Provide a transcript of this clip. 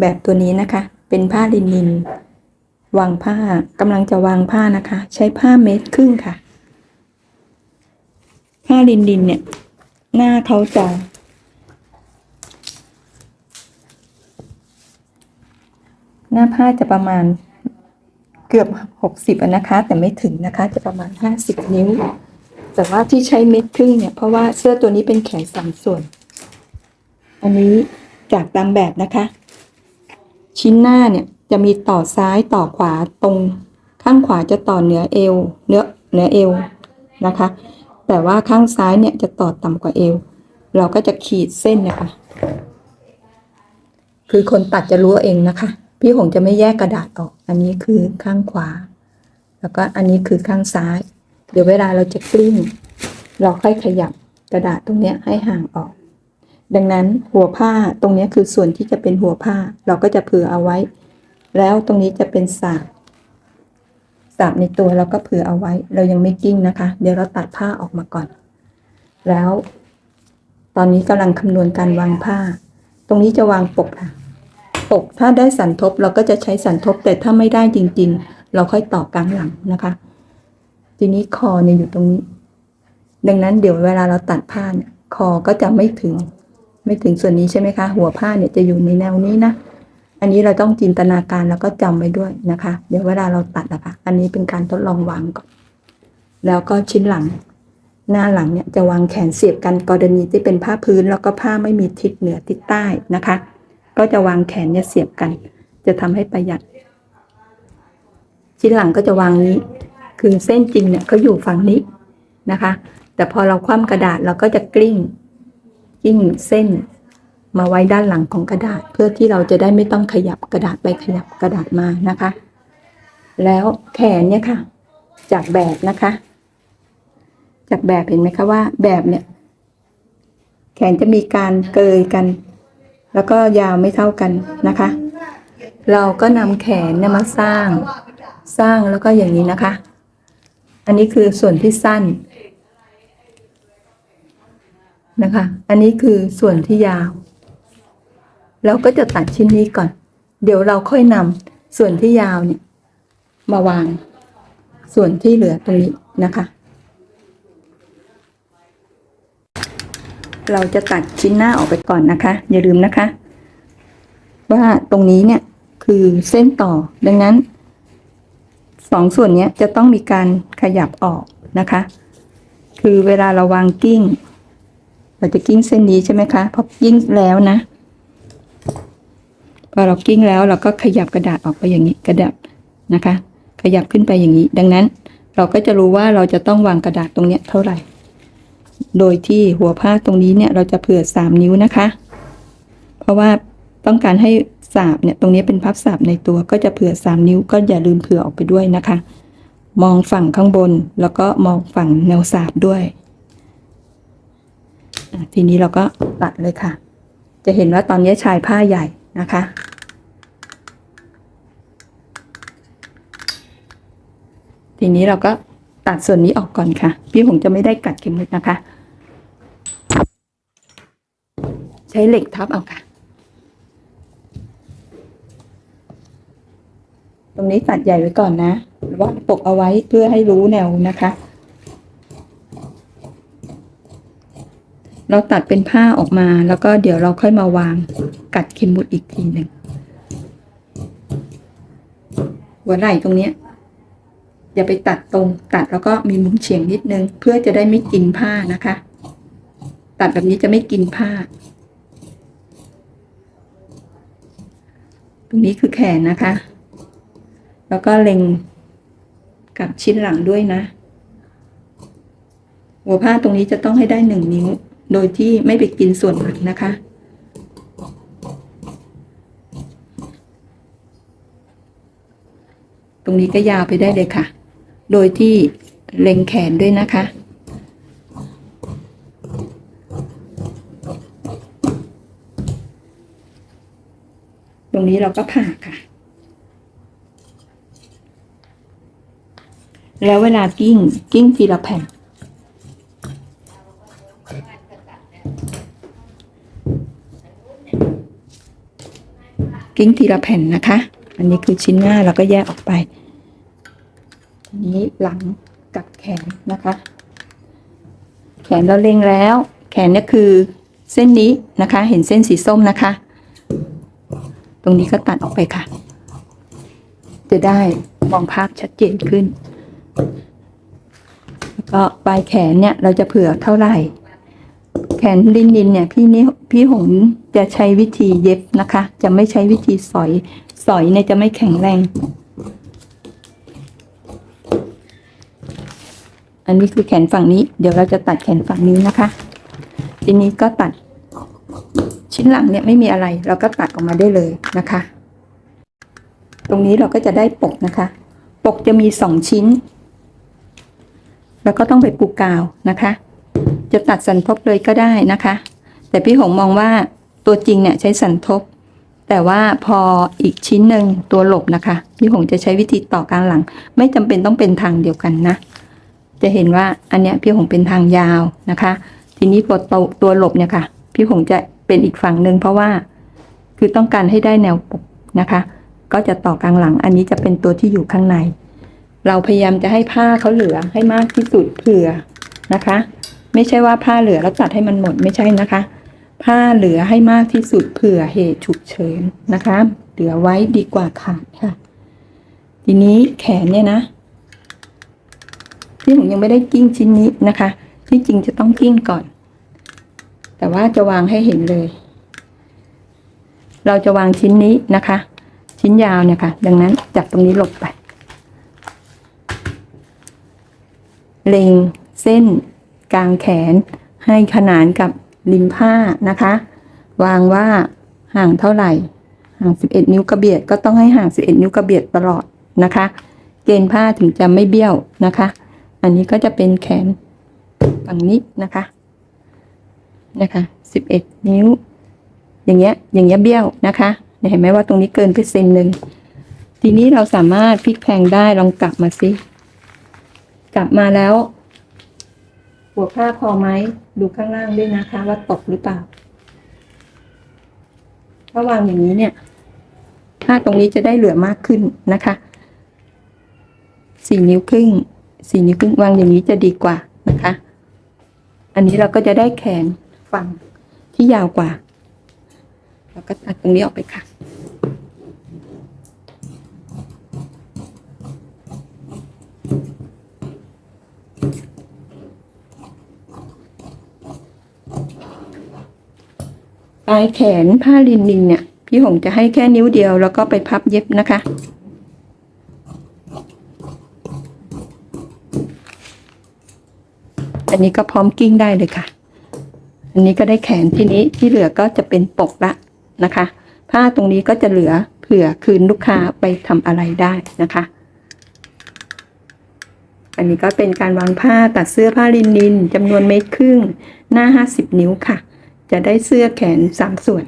แบบตัวนี้นะคะ เป็นผ้าลินิน วางผ้ากำลังจะวางผ้านะคะ ใช้ผ้าเมตรครึ่งค่ะ ผ้าลินินเนี่ย หน้าเขาจะหน้าผ้าจะประมาณเกือบหกสิบนะคะ แต่ไม่ถึงนะคะ จะประมาณห้าสิบนิ้ว แต่ว่าที่ใช้เม็ดครึ่งเนี่ย เพราะว่าเสื้อตัวนี้เป็นแขนสามส่วน อันนี้จากตามแบบนะคะ ชิ้นหน้าเนี่ยจะมีต่อซ้ายต่อขวาตรงข้างขวาจะต่อเหนือเอวเนื้อเหนือเอวนะคะ แต่ว่าข้างซ้ายเนี่ยจะต่อต่ำกว่าเอว เราก็จะขีดเส้นนะคะคือคนตัดจะรู้เองนะคะ พี่หงจะไม่แยกกระดาษออก อันนี้คือข้างขวา แล้วก็อันนี้คือข้างซ้าย เดี๋ยวเวลาเราจะกลิ้ง เราค่อยขยับกระดาษตรงเนี้ยให้ห่างออก ดังนั้นหัวผ้าตรงนี้คือส่วนที่จะเป็นหัวผ้าเราก็จะเผื่อเอาไว้ แล้วตรงนี้จะเป็นสาบสาบในตัวเราก็เผื่อเอาไว้ เรายังไม่กิ้งนะคะ เดี๋ยวเราตัดผ้าออกมาก่อน แล้ว ตอนนี้กำลังคำนวณการวางผ้า ตรงนี้จะวางปกค่ะ ปกถ้าได้สันทบเราก็จะใช้สันทบแต่ถ้าไม่ได้จริง ๆ เราค่อยต่อกลางหลังนะคะ ทีนี้คอเนี่ยอยู่ตรงนี้ ดังนั้นเดี๋ยวเวลาเราตัดผ้าเนี่ยคอก็จะไม่ถึง ไม่ถึงส่วนนี้ใช่ไหมคะ หัวผ้าเนี่ยจะอยู่ในแนวนี้นะ อันนี้เราต้องจินตนาการแล้วก็จำไว้ด้วยนะคะ เดี๋ยวเวลาเราตัดนะคะอันนี้เป็นการทดลองวางก่อน แล้วก็ชิ้นหลัง หน้าหลังเนี่ยจะวางแขนเสียบกันกรณีที่เป็นผ้าพื้น แล้วก็ผ้าไม่มีทิศเหนือทิศใต้นะคะ ก็จะวางแขนเนี่ยเสียบกัน จะทำให้ประหยัด ชิ้นหลังก็จะวางนี้ คือเส้นจริงเนี่ยก็อยู่ฝั่งนี้นะคะ แต่พอเราคว่ำกระดาษเราก็จะกลิ้ง กิ้งเส้น มาไว้ด้านหลังของกระดาษ เพื่อที่เราจะได้ไม่ต้องขยับกระดาษไปขยับกระดาษมานะคะ แล้วแขนเนี่ยค่ะ จากแบบนะคะ จากแบบเห็นไหมคะว่าแบบเนี่ย แขนจะมีการเกยกัน แล้วก็ยาวไม่เท่ากันนะคะ เราก็นำแขนเนี่ยมาสร้างสร้างแล้วก็อย่างนี้นะคะ อันนี้คือส่วนที่สั้น นะคะ อันนี้คือส่วนที่ยาวเราก็จะตัดชิ้นนี้ก่อน เดี๋ยวเราค่อยนำส่วนที่ยาวเนี่ยมาวาง ส่วนที่เหลือตรงนี้นะคะ เราจะตัดชิ้นหน้าออกไปก่อนนะคะ อย่าลืมนะคะ ว่าตรงนี้เนี่ยคือเส้นต่อ ดังนั้นสองส่วนนี้จะต้องมีการขยับออกนะคะ คือเวลาเราวางกิ้ง เราจะกิ้งเส้นนี้ใช่ไหมคะพอกิ้งแล้วนะ พอเรากิ้งแล้วเราก็ขยับกระดาษออกไปอย่างนี้กระดาษนะคะ ขยับขึ้นไปอย่างนี้ ดังนั้นเราก็จะรู้ว่าเราจะต้องวางกระดาษตรงเนี้ยเท่าไหร่ โดยที่หัวผ้าตรงนี้เนี่ยเราจะเผื่อสามนิ้วนะคะ เพราะว่าต้องการให้สาบเนี่ยตรงนี้เป็นพับสาบในตัวก็จะเผื่อสามนิ้วก็อย่าลืมเผื่อออกไปด้วยนะคะ มองฝั่งข้างบนแล้วก็มองฝั่งแนวสาบด้วย ทีนี้เราก็ตัดเลยค่ะ จะเห็นว่าตอนนี้ชายผ้าใหญ่นะคะ ทีนี้เราก็ตัดส่วนนี้ออกก่อนค่ะ พี่ผมจะไม่ได้กัดเข็มเล็กนะคะ ใช้เหล็กทับเอาค่ะตรงนี้ตัดใหญ่ไว้ก่อนนะ หรือว่าปกเอาไว้เพื่อให้รู้แนวนะคะ เราตัดเป็นผ้าออกมา แล้วก็เดี๋ยวเราค่อยมาวางกัดเข็มหมุดอีกทีหนึ่งหัวไหล่ตรงเนี้ยอย่าไปตัดตรงตัดแล้วก็มีมุมเฉียงนิดนึง เพื่อจะได้ไม่กินผ้านะคะ ตัดแบบนี้จะไม่กินผ้า ตรงนี้คือแขนนะคะ แล้วก็เล็งกับชิ้นหลังด้วยนะ หัวผ้าตรงนี้จะต้องให้ได้หนึ่งนิ้ว โดยที่ไม่ไปกินส่วนหลังนะคะ ตรงนี้ก็ยาวไปได้เลยค่ะ โดยที่เล็งแขนด้วยนะคะ ตรงนี้เราก็ผ่าค่ะ แล้วเวลากิ้งกิ้งทีละแผ่น กิ้งทีละแผ่นนะคะ อันนี้คือชิ้นหน้าเราก็แยกออกไป อันนี้หลังกับแขนนะคะ แขนเราเล็งแล้ว แขนเนี่ยคือเส้นนี้นะคะ เห็นเส้นสีส้มนะคะ ตรงนี้ก็ตัดออกไปค่ะ จะได้มองภาพชัดเจนขึ้น แล้วก็ปลายแขนเนี่ยเราจะเผื่อเท่าไหร่ แขนลินลินเนี่ยพี่นี่พี่หงจะใช้วิธีเย็บนะคะ จะไม่ใช้วิธีสอย สอยเนี่ยจะไม่แข็งแรง อันนี้คือแขนฝั่งนี้ เดี๋ยวเราจะตัดแขนฝั่งนี้นะคะ ทีนี้ก็ตัด ชิ้นหลังเนี่ยไม่มีอะไร เราก็ตัดออกมาได้เลยนะคะ ตรงนี้เราก็จะได้ปกนะคะ ปกจะมีสองชิ้น แล้วก็ต้องไปปูกาวนะคะ จะตัดสันทบเลยก็ได้นะคะ แต่พี่หงมองว่าตัวจริงเนี่ยใช้สันทบ แต่ว่าพออีกชิ้นหนึ่งตัวหลบนะคะ พี่หงจะใช้วิธีต่อกลางหลัง ไม่จำเป็นต้องเป็นทางเดียวกันนะ จะเห็นว่าอันเนี้ยพี่หงเป็นทางยาวนะคะ ทีนี้พอตัวตัวหลบเนี่ยค่ะ พี่หงจะเป็นอีกฝั่งหนึ่งเพราะว่า คือต้องการให้ได้แนวปกนะคะ ก็จะต่อกลางหลัง อันนี้จะเป็นตัวที่อยู่ข้างใน เราพยายามจะให้ผ้าเขาเหลือให้มากที่สุดเผื่อนะคะ ไม่ใช่ว่าผ้าเหลือแล้วตัดให้มันหมดไม่ใช่นะคะ ผ้าเหลือให้มากที่สุดเผื่อเหตุฉุกเฉินนะคะ เหลือไว้ดีกว่าขาดค่ะ ทีนี้แขนเนี่ยนะ ที่ผมยังไม่ได้กิ้งชิ้นนี้นะคะ ที่จริงจะต้องกิ้งก่อน แต่ว่าจะวางให้เห็นเลย เราจะวางชิ้นนี้นะคะ ชิ้นยาวเนี่ยค่ะ ดังนั้นจับตรงนี้หลบไปเล็งเส้น กลางแขน ให้ขนานกับริมผ้านะคะ วางว่าห่างเท่าไหร่ ห่าง 11 นิ้วกระเบียดก็ต้องให้ห่าง 11 นิ้วกระเบียดตลอดนะคะ เกณฑ์ผ้าถึงจะไม่เบี้ยวนะคะ อันนี้ก็จะเป็นแขนฝั่งนี้นะคะนะคะ 11 นิ้ว อย่างเงี้ยอย่างเงี้ยเบี้ยวนะคะเห็นไหมว่าตรงนี้เกินไปเซนหนึ่งทีนี้เราสามารถพลิกแพลงได้ลองกลับมาสิกลับมาแล้ว หัวผ้าพอไหมดูข้างล่างด้วยนะคะ ว่าตกหรือเปล่า ถ้าวางอย่างนี้เนี่ย ผ้าตรงนี้จะได้เหลือมากขึ้นนะคะสี่นิ้วครึ่งสี่นิ้วครึ่งวางอย่างนี้จะดีกว่านะคะ อันนี้เราก็จะได้แขนฝั่งที่ยาวกว่า เราก็ตัดตรงนี้ออกไปค่ะ ปลายแขนผ้าลินินเนี่ย พี่หงจะให้แค่นิ้วเดียวแล้วก็ไปพับเย็บนะคะ อันนี้ก็พร้อมกิ้งได้เลยค่ะ อันนี้ก็ได้แขนทีนี้ที่เหลือก็จะเป็นปกละนะคะ ผ้าตรงนี้ก็จะเหลือเผื่อคืนลูกค้าไปทำอะไรได้นะคะอันนี้ก็เป็นการวางผ้าตัดเสื้อผ้าลินินจำนวนเมตรครึ่ง หน้า 50 นิ้วค่ะ จะได้เสื้อแขน3ส่วน